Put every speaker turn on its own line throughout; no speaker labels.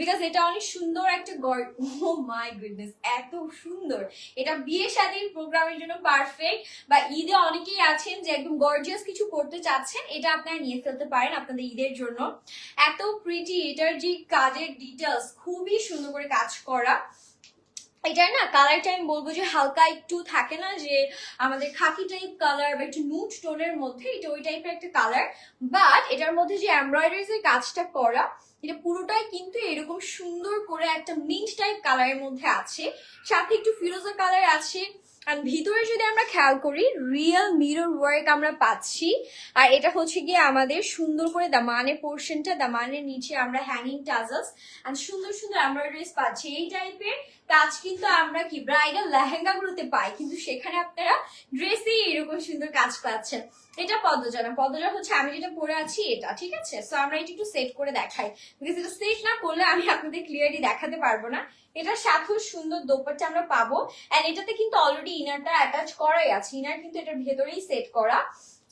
Because এটা অনেক সুন্দর একটা ও মাই গুডনেস এত সুন্দর। এটা বিয়ে শাদীর প্রোগ্রামের জন্য পারফেক্ট বা ঈদে অনেকেই আছেন যে একদম গর্জিয়াস কিছু করতে চাচ্ছেন, এটা আপনারা নিয়ে ফেলতে পারেন আপনাদের ঈদের জন্য। এত প্রিটি এটার যে কাজের ডিটেলস খুবই সুন্দর করে কাজ করা। এটার না কালারটা আমি বলব যে হালকা একটু থাকে না যে আমাদের খাকি টাইপ কালার বা একটু নুট টোনের মধ্যে এটা ওই টাইপের একটা কালার বাট এটার মধ্যে যে এমব্রয়ডারি যে কাজটা করা, এটা পুরোটাই কিন্তু এরকম সুন্দর করে একটা মিন্ট টাইপ কালারের মধ্যে আছে। সাথে একটু ফিরোজা কালার আছে। আর ভিতরে যদি আমরা খেয়াল করি রিয়েল মিরর ওয়ার্ক আমরা পাচ্ছি। আর এটা হচ্ছে গিয়ে আমাদের সুন্দর করে দামানের পোর্শনটা দামানের নিচে আমরা হ্যাঙ্গিং টাজলস আর সুন্দর সুন্দর এমব্রয়ডারিজ পাচ্ছি। এই টাইপের কাজ কিন্তু আমরা কি ব্রাইডাল লেহেঙ্গা গুলোতে পাই, কিন্তু সেখানে আপনারা ড্রেসেই এরকম সুন্দর কাজ পাচ্ছেন। এটা পদ্মজা না পদ্মজা হচ্ছে, আমি যেটা পরে আছি এটা, ঠিক আছে? সো আমরা এটা একটু সেট করে দেখাই। বিকজ এটা সেট না করলে আমি আপনাদের ক্লিয়ারলি দেখাতে পারব না। এটার সাথেও সুন্দর দোপাট্টা আমরা পাবো। এন্ড এটাতে কিন্তু অলরেডি ইনারটা অ্যাটাচ করাই আছে। ইনার কিন্তু এটার ভেতরেই সেট করা।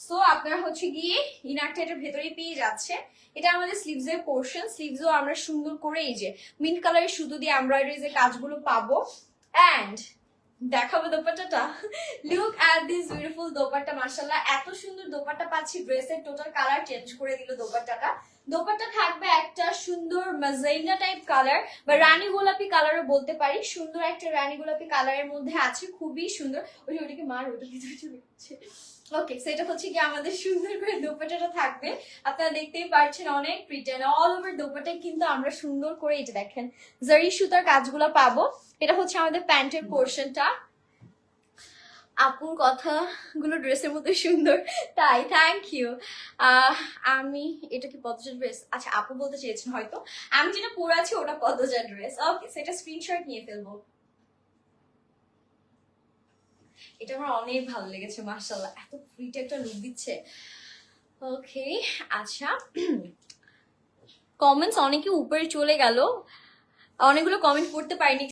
সো আপনার হচ্ছে গিয়ে ইনারটা এটার ভেতরেই পেয়ে যাচ্ছে। এটা আমাদের স্লিভস এর পোর্শন স্লিভসও আমরা সুন্দর করে এই যে মিন্ট কালারের সুতো দিয়ে এমব্রয়ডারি যে কাজগুলো পাবো। অ্যান্ড দেখাবো দোপাট্টাটা। Look at this beautiful dupatta মার্শাল্লাহ এত সুন্দর দোপাট্টা পাচ্ছি। ড্রেসের টোটাল কালার চেঞ্জ করে দিল দোপাট্টাটা। দোপাট্টা থাকবে একটা সুন্দর মাজেন্ডা টাইপ কালার বা রানী গোলাপি কালারও বলতে পারি। সুন্দর একটা রানী গোলাপি কালারের মধ্যে আছে, খুবই সুন্দর। ওই ওটাকে মার ওটা ভিতরে চলে ওকে সেটা হচ্ছে কি আমাদের সুন্দর করে দোপাট্টাটা থাকবে। আপনারা দেখতেই পাচ্ছেন অনেক প্রিটেন অল ওভার দোপাটায় কিন্তু আমরা সুন্দর করে এটা দেখেন জারি সুতার কাজগুলো পাবো। এটা হচ্ছে আমাদের প্যান্টের পোর্শনটা আপুর কথাগুলো ড্রেসের মধ্যে সুন্দর। তাই থ্যাংক ইউ আমি, এটা কি পদ্মজা ড্রেস আচ্ছা আপু বলতে চেয়েছেন হয়তো। আমি যেটা পরে আছি, ওটা পদ্মজা ড্রেস ওকে সেটা স্ক্রিনশট নিয়ে ফেলব। এটা আমার অনেক ভালো লেগেছে মার্শাল্লাহ এত ফ্রিট একটা লুক দিচ্ছে। ওকে আচ্ছা। কমেন্টস অনেকে উপরে চলে গেল। অনেকগুলো কমেন্ট পড়তে পারিনি।